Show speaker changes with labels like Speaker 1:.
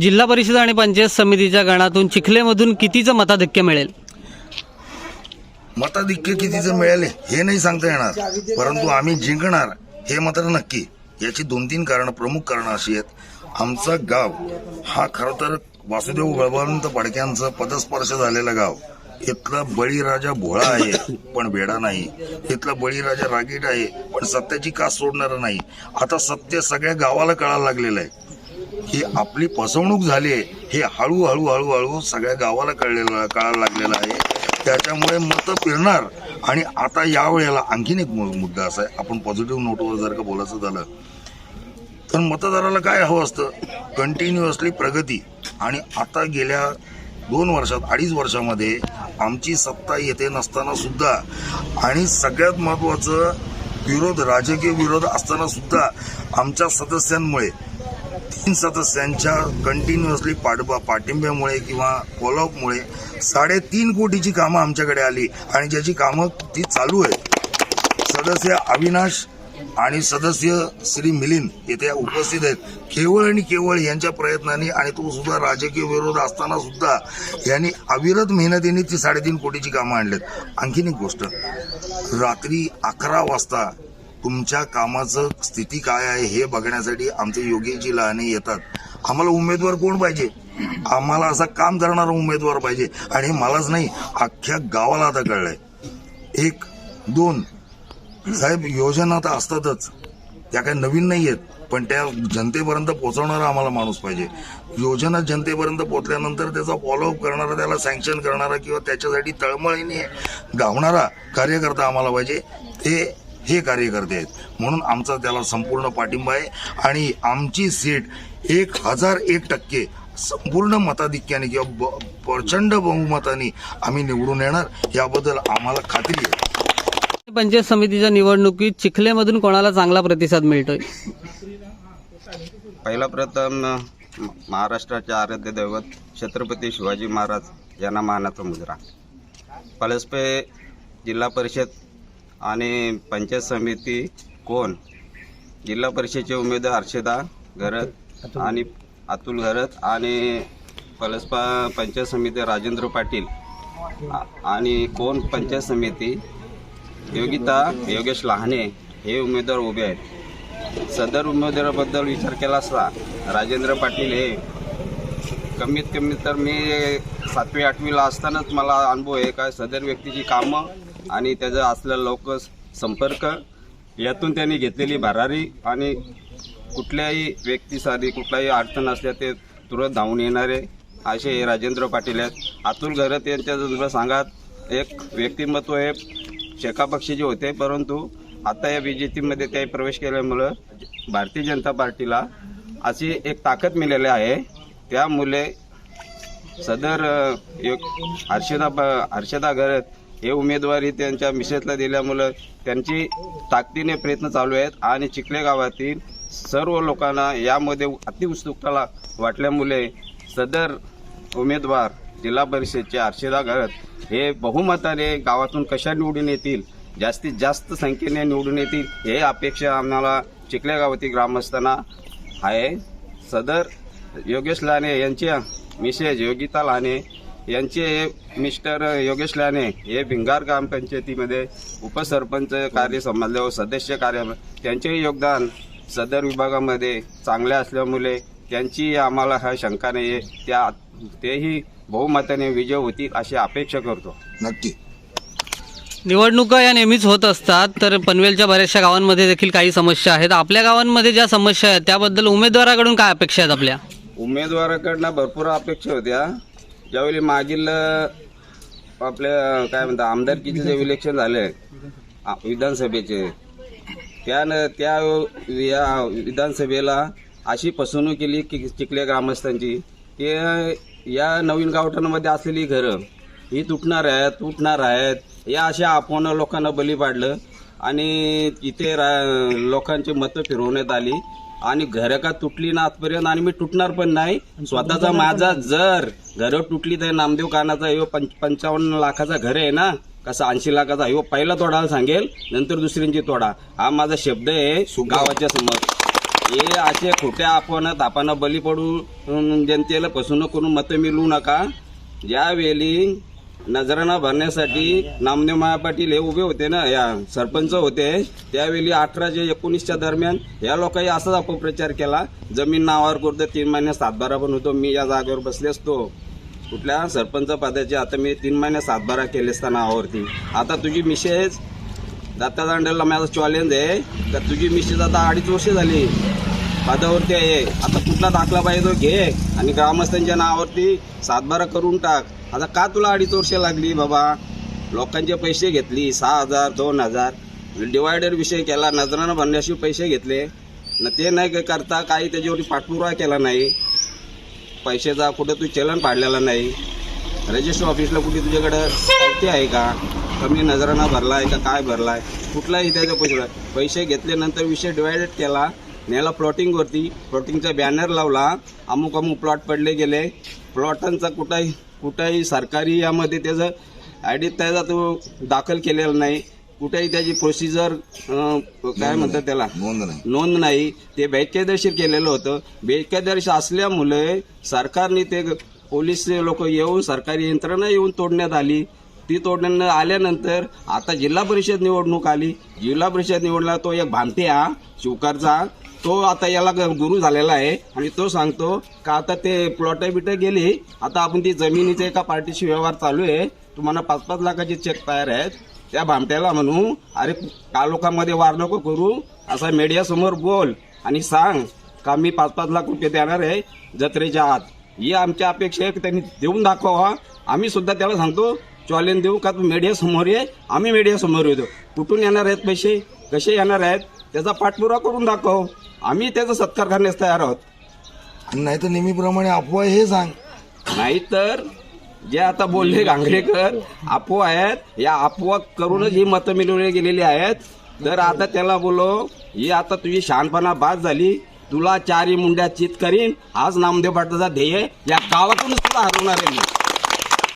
Speaker 1: जिल्हा परिषद आणि पंचायत समितीच्या गणातून चिखलेमधून कितीचं मताधिक्य मिळेल?
Speaker 2: मताधिक्य कितीचं मिळेल हे नाही सांगता येणार. परंतु आम्ही जिंकणार हे मात्र नक्की. याची दोन तीन कारण प्रमुख कारण अशी आहेत. आमचं गाव हा खरं तर वासुदेव बळवंत फडक्यांचं पदस्पर्श झालेलं गाव. इथला बळीराजा भोळा आहे पण वेडा नाही. इथला बळीराजा रागीट आहे पण सत्याची कास सोडणारा नाही. आता सत्य सगळ्या गावाला कळायला लागलेलं आहे. ही आपली फसवणूक झाली आहे. हे हळूहळू हळूहळू सगळ्या गावाला कळलेलं कळायला लागलेलं आहे. त्याच्यामुळे मतं फिरणार आणि आता या वेळेला आणखीन एक मुद्दा असा आहे. आपण पॉझिटिव्ह नोटवर जर का बोलायचं झालं तर मतदाराला काय हवं असतं? कंटिन्युअसली प्रगती. आणि आता गेल्या दोन वर्षात अडीच वर्षामध्ये आमची सत्ता येते नसताना सुद्धा आणि सगळ्यात महत्त्वाचं विरोध राजकीय विरोध असताना सुद्धा आमच्या सदस्यांमुळे तीन सदस्यांच्या कंटिन्युअसली पाठबा पाठिंब्यामुळे किंवा फॉलोअपमुळे साडेतीन कोटीची कामं आमच्याकडे आली आणि ज्याची कामं ती चालू आहेत. सदस्य अविनाश आणि सदस्य श्री मिलिंद येथे उपस्थित आहेत. केवळ आणि केवळ यांच्या प्रयत्नांनी आणि तो सुद्धा राजकीय विरोध असताना सुद्धा यांनी अविरत मेहनतीने ती साडेतीन कोटीची कामं आणलेत. आणखीन एक गोष्ट रात्री अकरा वाजता तुमच्या कामाचं स्थिती काय आहे हे बघण्यासाठी आमचे योगीजी लहाने येतात. आम्हाला उमेदवार कोण पाहिजे? आम्हाला असा काम करणारा उमेदवार पाहिजे. आणि हे मलाच नाही अख्ख्या गावाला आता कळलंय. एक दोन साहेब योजना तर असतातच. त्या काही नवीन नाही आहेत पण त्या जनतेपर्यंत पोहोचवणारा आम्हाला माणूस पाहिजे. योजना जनतेपर्यंत पोहोचल्यानंतर त्याचा फॉलोअप करणारा त्याला सँक्शन करणारा किंवा त्याच्यासाठी तळमळीने गावणारा कार्यकर्ता आम्हाला पाहिजे. ते हे कार्यकर्ते आहेत म्हणून आमचा त्याला संपूर्ण पाठिंबा आहे. आणि आमची सीट एक हजार एक टक्के संपूर्ण मताधिक्याने किंवा ब- प्रचंड बहुमताने आम्ही निवडून येणार. याबद्दल आम्हाला खात्री आहे.
Speaker 1: पंचायत समितीच्या निवडणुकीत चिखलेमधून कोणाला चांगला प्रतिसाद मिळतोय?
Speaker 3: पहिला प्रथम महाराष्ट्राचे आराध्य दैवत छत्रपती शिवाजी महाराज यांना मानाचा मुजरा पलसपे जिल्हा परिषद आणि पंचायत समिती कोण? जिल्हा परिषदेचे उमेदवार हर्षदा घरत आणि अतुल घरत आणि पलसपा पंचायत समिती राजेंद्र पाटील. आणि कोण पंचायत समिती? योगिता योगेश लहाने हे उमेदवार उभे आहेत. सदर उमेदवाराबद्दल विचार केला असता राजेंद्र पाटील हे. कमीत कमी तर मी सातवी आठवीला असतानाच मला अनुभव आहे का? सदर व्यक्तीची कामं आणि त्याचं असलेला लोक संपर्क यातून त्यांनी घेतलेली भरारी आणि कुठल्याही व्यक्तीसाठी कुठलाही अडचण असल्या ते तुरंत धावून येणारे असे हे राजेंद्र पाटील आहेत. अतुल घरत यांच्या जर सांगात एक व्यक्तिमत्व हे शेकापक्षी जे होते परंतु आता या बी जे पीमध्ये ते प्रवेश केल्यामुळं भारतीय जनता पार्टीला अशी एक ताकद मिळाली आहे. त्यामुळे सदर एक हर्षदा हर्षदा घरत हे उमेदवारी त्यांच्या मिसेसला दिल्यामुळं त्यांची ताकदीने प्रयत्न चालू आहेत आणि चिखले गावातील सर्व लोकांना यामध्ये अतिउत्सुकता वाटल्यामुळे सदर उमेदवार जिल्हा परिषदचे हर्षदा घरत हे बहुमताने गावातून कशा निवडून येतील जास्तीत जास्त संख्येने निवडून येतील हे अपेक्षा आम्हाला चिखल्या गावातील ग्रामस्थांना आहे. सदर योगेश लाने यांच्या मिसेज योगिता लाने यांचे मिस्टर योगेश लाने हे भिंगार ग्रामपंचायतीमध्ये उपसरपंच कार्य संभाळल्यावर सदस्य कार्य त्यांचेही योगदान सदर विभागामध्ये चांगले असल्यामुळे त्यांची आम्हाला हा शंका नाही आहे त्या तेही बहुमताने विजय होतील अशी अपेक्षा करतो.
Speaker 2: नक्की.
Speaker 1: निवडणुका या नेहमीच होत असतात तर पनवेलच्या बऱ्याचशा गावांमध्ये देखील काही समस्या आहेत. आपल्या गावांमध्ये ज्या समस्या आहेत त्याबद्दल उमेदवाराकडून काय अपेक्षा आहेत आपल्या?
Speaker 3: उमेदवाराकडनं भरपूर अपेक्षा होत्या. ज्यावेळी मागील आपल्या काय म्हणतात आमदारकीचे जे इलेक्शन झाले विधानसभेचे त्यानं त्या या विधानसभेला अशी फसवणूक केली की चिखले ग्रामस्थांची की या नवीन गावठाणामध्ये असलेली घरं ही तुटणार आहेत तुटणार आहेत या अशा आपण लोकांना बली पाडलं आणि इथे रा लोकांची मतं फिरवण्यात आली. आणि घरं का तुटली ना आजपर्यंत आणि मी तुटणार पण नाही. स्वतःचा माझा जर घरं तुटली तर नामदेव कानाचा हे पंच पंचावन्न लाखाचा घर आहे ना? कसा ऐंशी लाखाचा? ह्यो पहिला तोडायला सांगेल नंतर दुसऱ्यांची तोडा. हा माझा शब्द आहे गावाच्या समोर. हे असे खोट्या आपण तापानं बली पडू जनतेला फसवणूक करून मतं मिळवू नका. ज्यावेळी नजराना भरण्यासाठी नामदेव माया पाटील हे उभे होते ना या सरपंच होते. त्यावेळी अठराशे एकोणीसच्या दरम्यान या लोकांनी असाच अपप्रचार केला. जमीन नावावर करतो तीन महिन्यात सातबारा पण होतो. मी या जागेवर बसले असतो. कुठल्या सरपंच पदाचे आता मी तीन महिन्यात सातबारा केले असता नावावरती. आता तुझी मिसेस दत्ता दांडेला माझा चॅलेंज आहे. तर तुझी मिसेस आता अडीच वर्ष झाली. पदावरती आहे. आता कुठला दाखला पाहिजे तो घे. आणि ग्रामस्थांच्या नावावरती सातबारा करून टाक. आता का तुला अडीच वर्ष लागली बाबा? लोकांचे पैसे घेतली सहा हजार दोन हजार. म्हणजे डिवायडर विषय केला नजरानं भरण्याशी पैसे घेतले. न ते नाही काय करता काही त्याच्यावरती पाठपुरावा केला नाही. पैशाचा कुठं तू चलन पाडलेला नाही. रजिस्टर ऑफिसला कुठे तुझ्याकडं पावती आहे का? कमी नजराना भरला आहे का? काय भरला आहे कुठलाही त्याचा पैसे पैसे घेतल्यानंतर विषय डिवायडेड केला. नेला प्लॉटिंगवरती प्लॉटिंगचा बॅनर लावला. अमुक अमुक प्लॉट पडले गेले. प्लॉटांचा कुठंही कुठंही सरकारी यामध्ये त्याचं आयडी त्याचा तो दाखल केलेला नाही. कुठेही त्याची प्रोसिजर काय म्हणतात त्याला?
Speaker 2: नोंद नाही.
Speaker 3: नोंद नाही. ते बेकायदेशीर केलेलं होतं. बेकायदेशीर असल्यामुळे सरकारने ते पोलीस लोक येऊन सरकारी यंत्रणा येऊन तोडण्यात आली. ती तोडण्यात आल्यानंतर आता जिल्हा परिषद निवडणूक आली. जिल्हा परिषद निवडला तो एक भामट्या शिवकारचा. तो आता याला ग- गुरु झालेला आहे. आणि तो सांगतो का आता ते प्लॉट बिट गेली. आता आपण ती जमिनीचे एका पार्टीशी व्यवहार चालू आहे. तुम्हाला पाच पाच लाखाचे चेक तयार आहेत. त्या भामट्याला म्हणू अरे का लोकांमध्ये वार नको करू? असा मीडियासमोर बोल आणि सांग का मी पाच पाच लाख रुपये देणार आहे जत्रेच्या आत. ही आमच्या अपेक्षा आहे की त्यांनी देऊन दाखवा आम्ही सुद्धा त्याला सांगतो चॉलेन देऊ का तू मीडियासमोर ये? आम्ही मीडियासमोर येतो. कुठून येणार आहेत पैसे? कसे येणार आहेत? त्याचा पाठपुरावा करून दाखव. आम्ही त्याचा सत्कार करण्यास तयार आहोत.
Speaker 2: आणि नाही तर नेहमीप्रमाणे अफवा हे सांग.
Speaker 3: नाहीतर जे आता बोलले गांगरेकर अफवा आहेत या अफवा करूनच ही मतं मिळवली गेलेली आहेत. तर आता त्याला बोलो ही आता तुझी शहाणपणा बाद झाली. तुला चारी मुंड्या चित करीन. आज नामदेव पाटलाचा ध्येय या गावातूनच तुला हरवणार आहे मी.